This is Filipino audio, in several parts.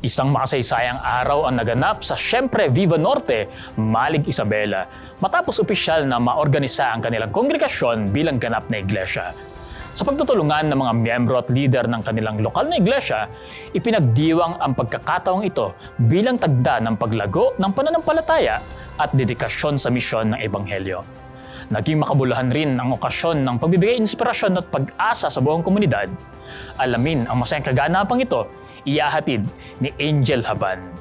Isang makasaysayang araw ang naganap sa Siyempre Viva Norte, Malig Isabela, matapos opisyal na maorganisa ang kanilang kongregasyon bilang ganap na iglesia. Sa pagtutulungan ng mga miyembro at leader ng kanilang lokal na iglesia, ipinagdiwang ang pagkakataong ito bilang tagda ng paglago ng pananampalataya at dedikasyon sa misyon ng Ebanghelyo. Naging makabuluhan rin ang okasyon ng pagbibigay inspirasyon at pag-asa sa buong komunidad. Alamin ang masayang kaganapang ito, iyahatid ni Angel Haban.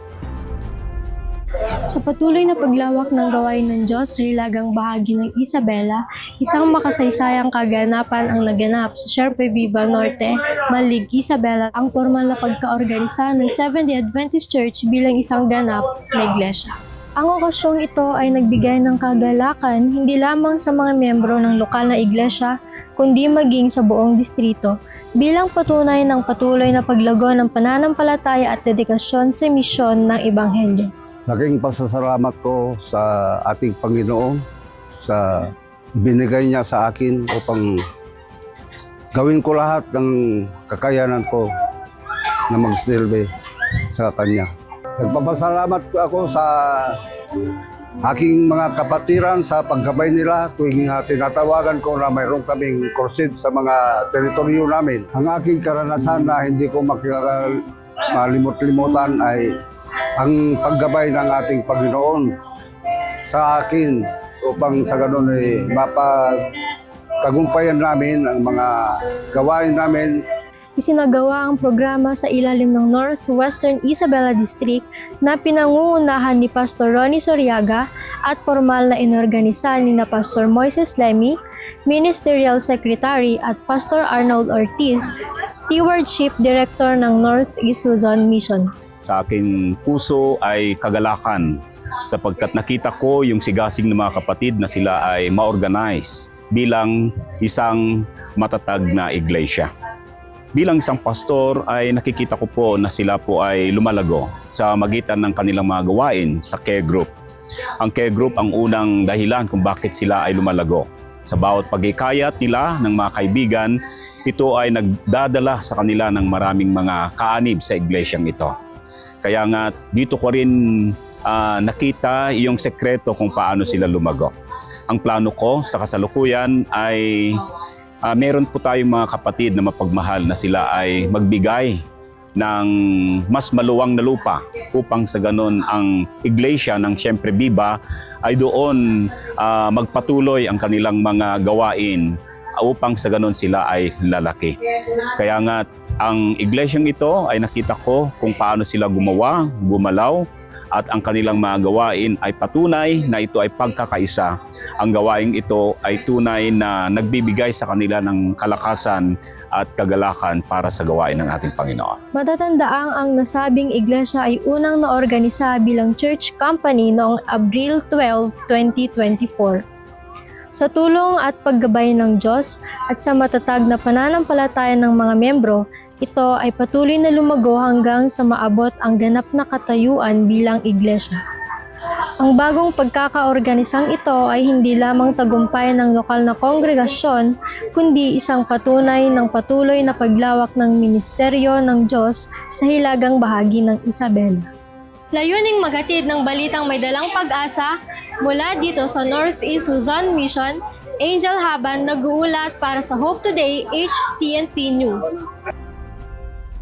Sa patuloy na paglawak ng gawain ng Diyos sa hilagang bahagi ng Isabela, isang makasaysayang kaganapan ang naganap sa Sherpe Viva Norte, Malig, Isabela, ang formal na pagkaorganisa ng Seventh-day Adventist Church bilang isang ganap na iglesia. Ang okasyong ito ay nagbigay ng kagalakan hindi lamang sa mga miyembro ng lokal na iglesia, kundi maging sa buong distrito, bilang patunay ng patuloy na paglago ng pananampalataya at dedikasyon sa misyon ng Ebanghelyo. Naging pasasalamat ko sa ating Panginoon sa ibinigay niya sa akin upang gawin ko lahat ng kakayanan ko na magsilbi sa Kanya. Nagpapasalamat ako sa aking mga kapatiran sa pagkabay nila tuwing uh, tinatawagan ko na mayroon kaming crusade sa mga teritoryo namin. Ang aking karanasan na hindi ko makakalimot-limutan ay ang paggabay ng ating Panginoon sa akin upang sa ganun ay mapagtagumpayan namin ang mga gawain namin Isinagawa ang programa sa ilalim ng Northwestern Isabela District na pinangungunahan ni Pastor Ronnie Soriaga at formal na inorganisa ni na Pastor Moises Lemmy, Ministerial Secretary at Pastor Arnold Ortiz, Stewardship Director ng Northeast Luzon Mission. sa aking puso ay kagalakan sapagkat nakita ko yung sigasig ng mga kapatid na sila ay ma-organize bilang isang matatag na iglesia. Bilang isang pastor ay nakikita ko po na sila po ay lumalago sa magitan ng kanilang mga gawain sa care group. Ang care group ang unang dahilan kung bakit sila ay lumalago. Sa bawat pagkikayat nila ng mga kaibigan, ito ay nagdadala sa kanila ng maraming mga kaanib sa iglesyang ito. Kaya nga dito ko rin ah, nakita yung sekreto kung paano sila lumago. Ang plano ko sa kasalukuyan ay ah, meron po tayong mga kapatid na mapagmahal na sila ay magbigay ng mas maluwang na lupa upang sa ganon ang iglesia ng Siyempre Biba ay doon ah, magpatuloy ang kanilang mga gawain upang sa ganon sila ay lalaki. Kaya nga ang iglesyang ito ay nakita ko kung paano sila gumawa, gumalaw, at ang kanilang mga gawain ay patunay na ito ay pagkakaisa. Ang gawain ito ay tunay na nagbibigay sa kanila ng kalakasan at kagalakan para sa gawain ng ating Panginoon. Matatandaang ang nasabing iglesia ay unang naorganisa bilang church company noong Abril 12, 2024. Sa tulong at paggabay ng Diyos at sa matatag na pananampalataya ng mga membro, ito ay patuloy na lumago hanggang sa maabot ang ganap na katayuan bilang iglesia. Ang bagong pagkakaorganisang ito ay hindi lamang tagumpay ng lokal na kongregasyon, kundi isang patunay ng patuloy na paglawak ng ministeryo ng Diyos sa hilagang bahagi ng Isabela. Layuning magatid ng balitang may dalang pag-asa mula dito sa Northeast Luzon Mission, Angel Haban nag-uulat para sa Hope Today HCNP News.